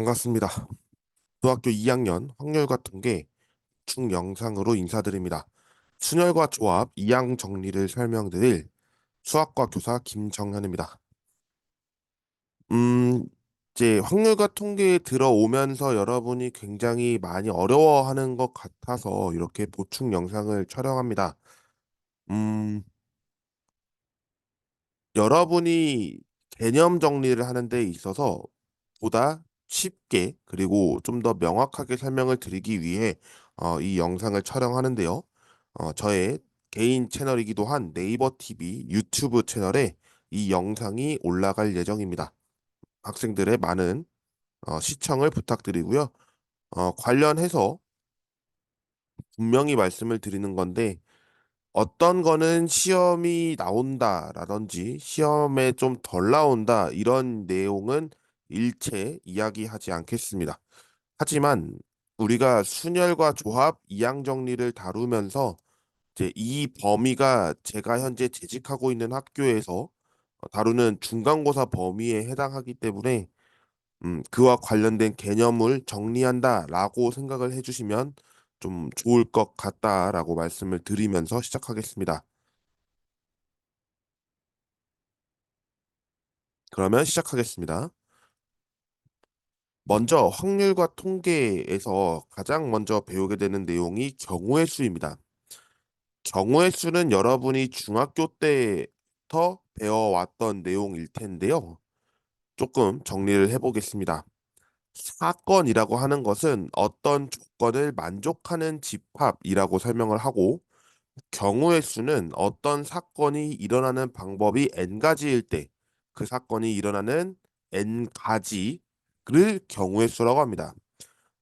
반갑습니다. 중학교 2학년 확률과 통계 중 영상으로 인사드립니다. 순열과 조합, 이항 정리를 설명드릴 수학과 교사 김정현입니다. 음, 이제 확률과 통계에 들어오면서 여러분이 굉장히 많이 어려워하는 것 같아서 이렇게 보충 영상을 촬영합니다. 음, 여러분이 개념 정리를 하는 데 있어서 보다 쉽게 그리고 좀 더 명확하게 설명을 드리기 위해 어, 이 영상을 촬영하는데요. 어, 저의 개인 채널이기도 한 네이버 TV 유튜브 채널에 이 영상이 올라갈 예정입니다. 학생들의 많은 어, 시청을 부탁드리고요. 어, 관련해서 분명히 말씀을 드리는 건데 어떤 거는 시험이 나온다라든지 시험에 좀 덜 나온다 이런 내용은 일체 이야기하지 않겠습니다. 하지만 우리가 순열과 조합, 이항 정리를 다루면서 이제 이 범위가 제가 현재 재직하고 있는 학교에서 다루는 중간고사 범위에 해당하기 때문에 음, 그와 관련된 개념을 정리한다라고 생각을 해주시면 좀 좋을 것 같다라고 말씀을 드리면서 시작하겠습니다. 그러면 시작하겠습니다. 먼저 확률과 통계에서 가장 먼저 배우게 되는 내용이 경우의 수입니다. 경우의 수는 여러분이 중학교 때부터 배워왔던 내용일 텐데요. 조금 정리를 해보겠습니다. 사건이라고 하는 것은 어떤 조건을 만족하는 집합이라고 설명을 하고 경우의 수는 어떤 사건이 일어나는 방법이 n가지일 때 그 사건이 일어나는 n가지 를 경우의 수라고 합니다.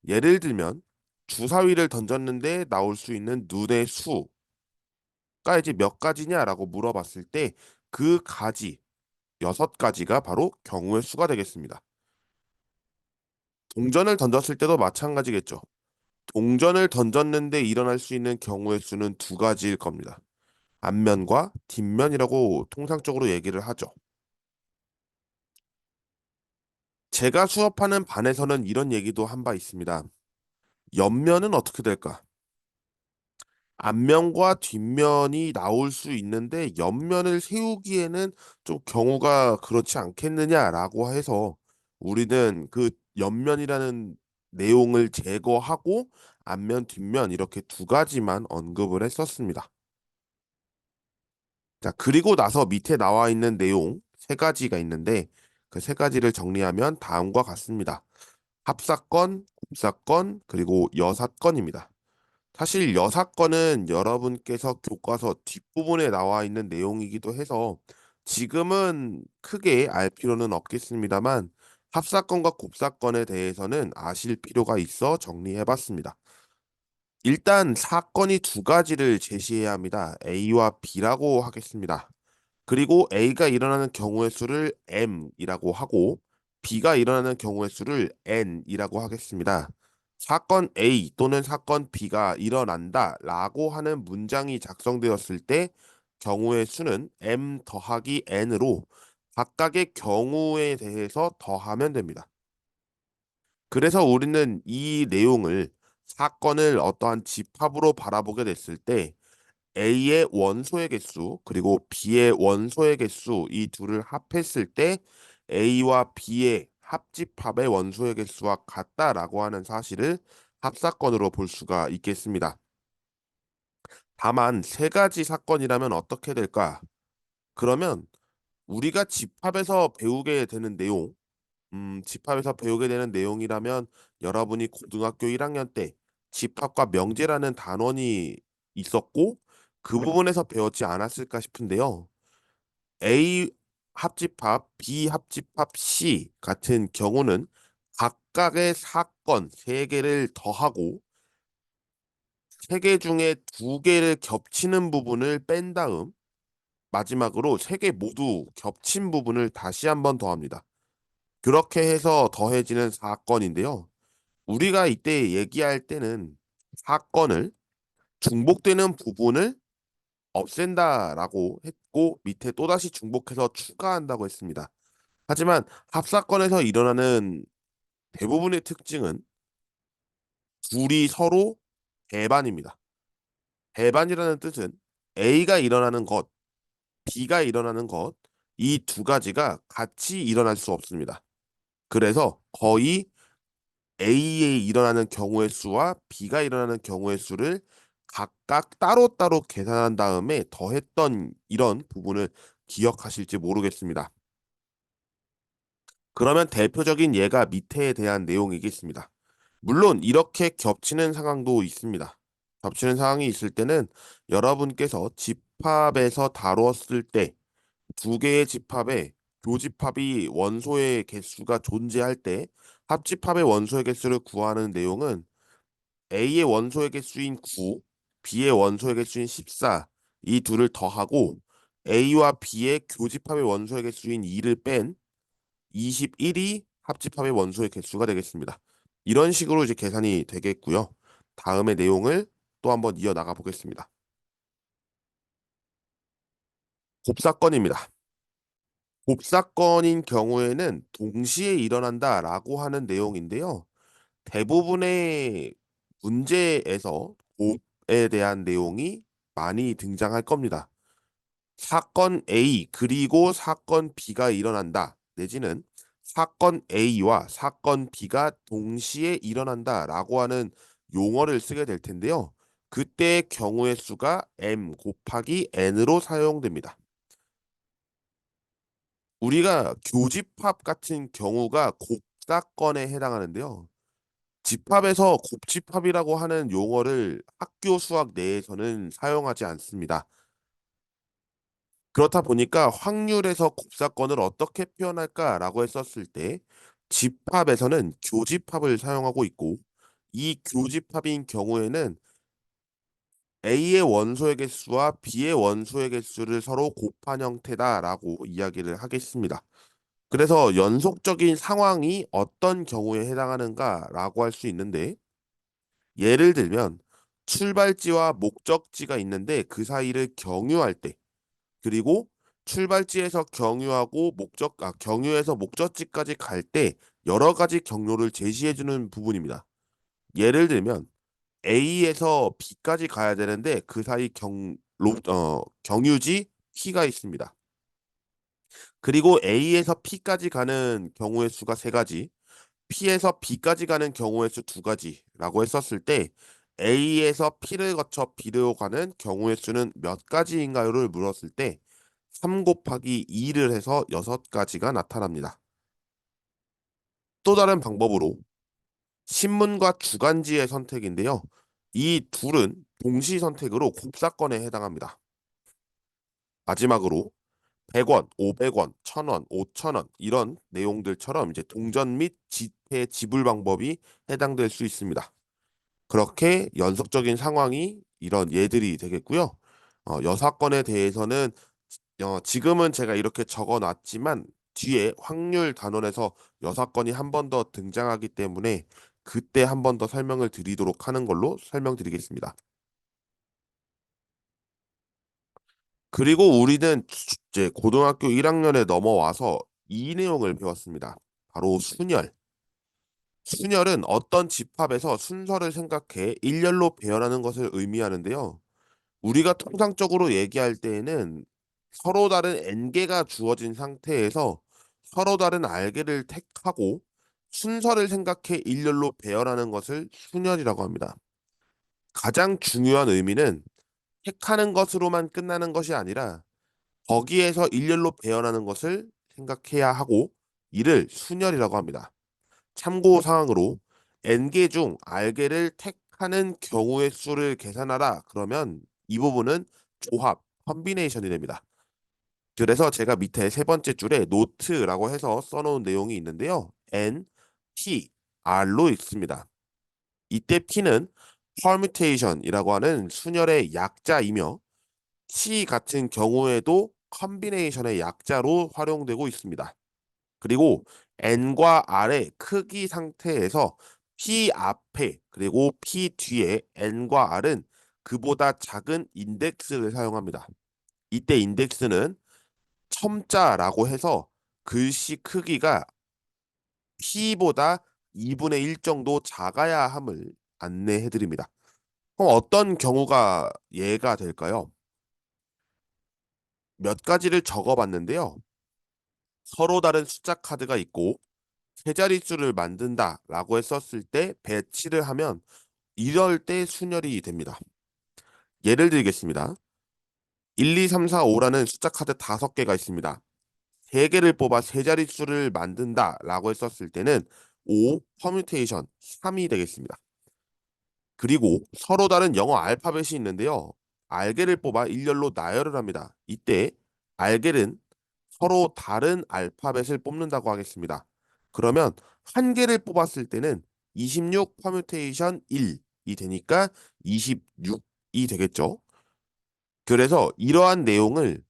예를 들면 주사위를 던졌는데 나올 수 있는 눈의 수가 이제 몇 가지냐라고 물어봤을 때 그 가지 여섯 가지가 바로 경우의 수가 되겠습니다. 동전을 던졌을 때도 마찬가지겠죠. 동전을 던졌는데 일어날 수 있는 경우의 수는 두 가지일 겁니다. 앞면과 뒷면이라고 통상적으로 얘기를 하죠. 제가 수업하는 반에서는 이런 얘기도 한 바 있습니다. 옆면은 어떻게 될까? 앞면과 뒷면이 나올 수 있는데 옆면을 세우기에는 좀 경우가 그렇지 않겠느냐라고 해서 우리는 그 옆면이라는 내용을 제거하고 앞면, 뒷면 이렇게 두 가지만 언급을 했었습니다. 자, 그리고 나서 밑에 나와 있는 내용 세 가지가 있는데 그 세 가지를 정리하면 다음과 같습니다. 합사건, 곱사건, 그리고 여사건입니다. 사실 여사건은 여러분께서 교과서 뒷부분에 나와 있는 내용이기도 해서 지금은 크게 알 필요는 없겠습니다만 합사건과 곱사건에 대해서는 아실 필요가 있어 정리해 봤습니다. 일단 사건이 두 가지를 제시해야 합니다. A와 B라고 하겠습니다. 그리고 A가 일어나는 경우의 수를 M이라고 하고 B가 일어나는 경우의 수를 N이라고 하겠습니다. 사건 A 또는 사건 B가 일어난다 라고 하는 문장이 작성되었을 때 경우의 수는 M 더하기 N으로 각각의 경우에 대해서 더하면 됩니다. 그래서 우리는 이 내용을 사건을 어떠한 집합으로 바라보게 됐을 때 A의 원소의 개수 그리고 B의 원소의 개수 이 둘을 합했을 때 A와 B의 합집합의 원소의 개수와 같다라고 하는 사실을 합사건으로 볼 수가 있겠습니다. 다만 세 가지 사건이라면 어떻게 될까? 그러면 우리가 집합에서 배우게 되는 내용, 음, 집합에서 배우게 되는 내용이라면 여러분이 고등학교 1학년 때 집합과 명제라는 단원이 있었고 그 부분에서 배웠지 않았을까 싶은데요. A 합집합, B 합집합 C 같은 경우는 각각의 사건 세 개를 더하고 세 개 중에 두 개를 겹치는 부분을 뺀 다음 마지막으로 세 개 모두 겹친 부분을 다시 한 번 더합니다. 그렇게 해서 더해지는 사건인데요. 우리가 이때 얘기할 때는 사건을 중복되는 부분을 없앤다라고 했고 밑에 또다시 중복해서 추가한다고 했습니다. 하지만 합사건에서 일어나는 대부분의 특징은 둘이 서로 배반입니다. 배반이라는 뜻은 A가 일어나는 것, B가 일어나는 것, 이 두 가지가 같이 일어날 수 없습니다. 그래서 거의 A에 일어나는 경우의 수와 B가 일어나는 경우의 수를 각각 따로따로 계산한 다음에 더했던 이런 부분을 기억하실지 모르겠습니다. 그러면 대표적인 예가 밑에 대한 내용이겠습니다. 물론 이렇게 겹치는 상황도 있습니다. 겹치는 상황이 있을 때는 여러분께서 집합에서 다루었을 때 두 개의 집합에 교집합이 원소의 개수가 존재할 때 합집합의 원소의 개수를 구하는 내용은 A의 원소의 개수인 9, B의 원소의 개수인 14, 이 둘을 더하고 A와 B의 교집합의 원소의 개수인 2를 뺀 21이 합집합의 원소의 개수가 되겠습니다. 이런 식으로 이제 계산이 되겠고요. 다음의 내용을 또 한번 이어나가 보겠습니다. 곱사건입니다. 곱사건인 경우에는 동시에 일어난다 라고 하는 내용인데요. 대부분의 문제에서 곱에 대한 내용이 많이 등장할 겁니다. 사건 A 그리고 사건 B가 일어난다. 내지는 사건 A와 사건 B가 동시에 일어난다라고 하는 용어를 쓰게 될 텐데요. 그때 경우의 수가 m 곱하기 n으로 사용됩니다. 우리가 교집합 같은 경우가 곱사건에 해당하는데요. 집합에서 곱집합이라고 하는 용어를 학교 수학 내에서는 사용하지 않습니다. 그렇다 보니까 확률에서 곱사건을 어떻게 표현할까라고 했었을 때 집합에서는 교집합을 사용하고 있고 이 교집합인 경우에는 A의 원소의 개수와 B의 원소의 개수를 서로 곱한 형태다라고 이야기를 하겠습니다. 그래서 연속적인 상황이 어떤 경우에 해당하는가라고 할 수 있는데 예를 들면 출발지와 목적지가 있는데 그 사이를 경유할 때 그리고 출발지에서 경유하고 목적 아 경유에서 목적지까지 갈 때 여러 가지 경로를 제시해 주는 부분입니다. 예를 들면 A에서 B까지 가야 되는데 그 사이 경, 로, 어, 경유지 P가 있습니다. 그리고 A에서 P까지 가는 경우의 수가 세 가지, P에서 B까지 가는 경우의 수 두 가지라고 했었을 때 A에서 P를 거쳐 B로 가는 경우의 수는 몇 가지인가요를 물었을 때 3 곱하기 2를 해서 6가지가 나타납니다. 또 다른 방법으로 신문과 주간지의 선택인데요. 이 둘은 동시 선택으로 곱사건에 해당합니다. 마지막으로 100원, 500원, 1000원, 5000원 이런 내용들처럼 이제 동전 및 지폐 지불 방법이 해당될 수 있습니다. 그렇게 연속적인 상황이 이런 예들이 되겠고요. 어, 여사건에 대해서는 어, 지금은 제가 이렇게 적어 놨지만 뒤에 확률 단원에서 여사건이 한 번 더 등장하기 때문에 그때 한 번 더 설명을 드리도록 하는 걸로 설명드리겠습니다. 그리고 우리는 이제 고등학교 1학년에 넘어와서 이 내용을 배웠습니다. 바로 순열. 순열은 어떤 집합에서 순서를 생각해 일렬로 배열하는 것을 의미하는데요. 우리가 통상적으로 얘기할 때에는 서로 다른 n개가 주어진 상태에서 서로 다른 알개를 택하고 순서를 생각해 일렬로 배열하는 것을 순열이라고 합니다. 가장 중요한 의미는 택하는 것으로만 끝나는 것이 아니라 거기에서 일렬로 배열하는 것을 생각해야 하고 이를 순열이라고 합니다. 참고 사항으로 n개 중 r개를 택하는 경우의 수를 계산하라 그러면 이 부분은 조합, 컨비네이션이 됩니다. 그래서 제가 밑에 세 번째 줄에 노트라고 해서 써놓은 내용이 있는데요. n, p, r로 읽습니다. 이때 p는 permutation이라고 하는 순열의 약자이며 t 같은 경우에도 컨비네이션의 약자로 활용되고 있습니다. 그리고 n과 r의 크기 상태에서 p 앞에 그리고 p 뒤에 n과 r은 그보다 작은 인덱스를 사용합니다. 이때 인덱스는 첨자라고 해서 글씨 크기가 P보다 2분의 1 정도 작아야 함을 안내해 드립니다. 그럼 어떤 경우가 예가 될까요? 몇 가지를 적어 봤는데요. 서로 다른 숫자 카드가 있고 세 자릿수를 만든다 라고 했었을 때 배치를 하면 이럴 때 순열이 됩니다. 예를 들겠습니다. 1, 2, 3, 4, 5라는 숫자 카드 5개가 있습니다. 3개를 뽑아 세 자릿수를 만든다 라고 했었을 때는 5 퍼뮤테이션 3이 되겠습니다. 그리고 서로 다른 영어 알파벳이 있는데요. 알게를 뽑아 일렬로 나열을 합니다. 이때 알게는 서로 다른 알파벳을 뽑는다고 하겠습니다. 그러면 한 개를 뽑았을 때는 26 퍼뮤테이션 1이 되니까 26이 되겠죠. 그래서 이러한 내용을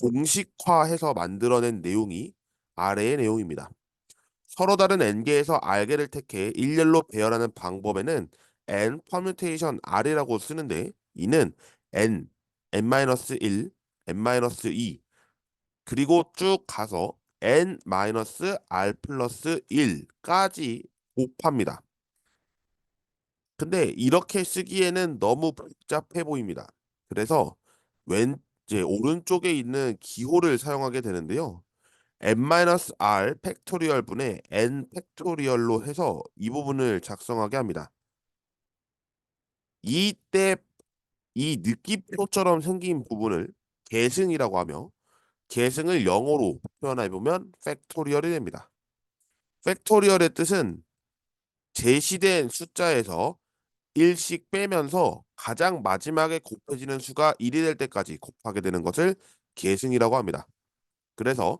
공식화해서 만들어낸 내용이 아래의 내용입니다. 서로 다른 n개에서 r개를 택해 일렬로 배열하는 방법에는 n 퍼뮤테이션 r이라고 쓰는데 이는 n, n-1, n-2 그리고 쭉 가서 n-r 플러스 1까지 곱합니다. 근데 이렇게 쓰기에는 너무 복잡해 보입니다. 그래서 왼 이제 오른쪽에 있는 기호를 사용하게 되는데요. n-r 팩토리얼 분의 n 팩토리얼로 해서 이 부분을 작성하게 합니다. 이때 이 느낌표처럼 생긴 부분을 계승이라고 하며 계승을 영어로 표현해 보면 팩토리얼이 됩니다. 팩토리얼의 뜻은 제시된 숫자에서 1씩 빼면서 가장 마지막에 곱해지는 수가 1이 될 때까지 곱하게 되는 것을 계승이라고 합니다. 그래서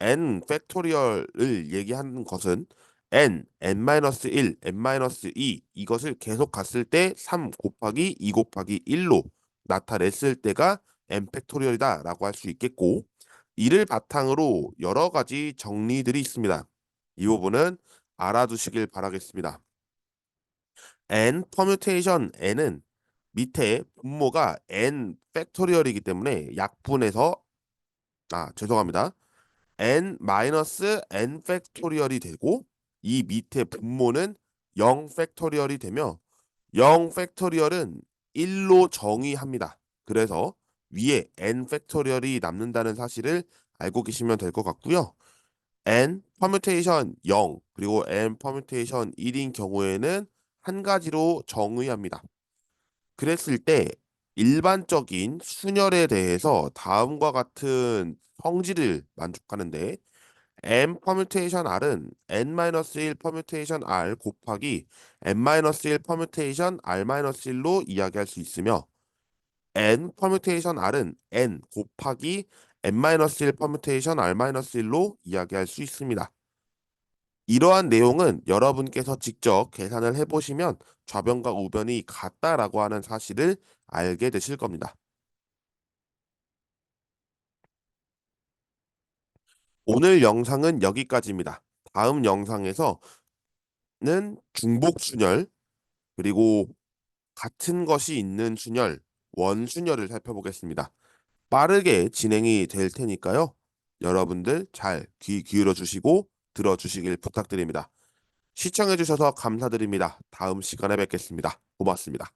n 팩토리얼을 얘기하는 것은 n, n-1, n-2 이것을 계속 갔을 때 3 곱하기 2 곱하기 1로 나타냈을 때가 n 팩토리얼이다 라고 할 수 있겠고 이를 바탕으로 여러 가지 정리들이 있습니다. 이 부분은 알아두시길 바라겠습니다. n 퍼뮤테이션 n은 밑에 분모가 n 팩토리얼이기 때문에 약분해서 아 죄송합니다. n 마이너스 n 팩토리얼이 되고 이 밑에 분모는 0 팩토리얼이 되며 0 팩토리얼은 1로 정의합니다. 그래서 위에 n 팩토리얼이 남는다는 사실을 알고 계시면 될 것 같고요. n 퍼뮤테이션 0 그리고 n 퍼뮤테이션 1인 경우에는 한 가지로 정의합니다. 그랬을 때 일반적인 순열에 대해서 다음과 같은 성질을 만족하는데 n 퍼뮤테이션 r은 n-1 퍼뮤테이션 r 곱하기 n-1 퍼뮤테이션 r-1로 이야기할 수 있으며 n 퍼뮤테이션 r은 n 곱하기 n-1 퍼뮤테이션 r-1로 이야기할 수 있습니다. 이러한 내용은 여러분께서 직접 계산을 해보시면 좌변과 우변이 같다라고 하는 사실을 알게 되실 겁니다. 오늘 영상은 여기까지입니다. 다음 영상에서는 중복 순열 그리고 같은 것이 있는 순열, 원순열을 살펴보겠습니다. 빠르게 진행이 될 테니까요. 여러분들 잘 귀 기울여 주시고 들어주시길 부탁드립니다. 시청해주셔서 감사드립니다. 다음 시간에 뵙겠습니다. 고맙습니다.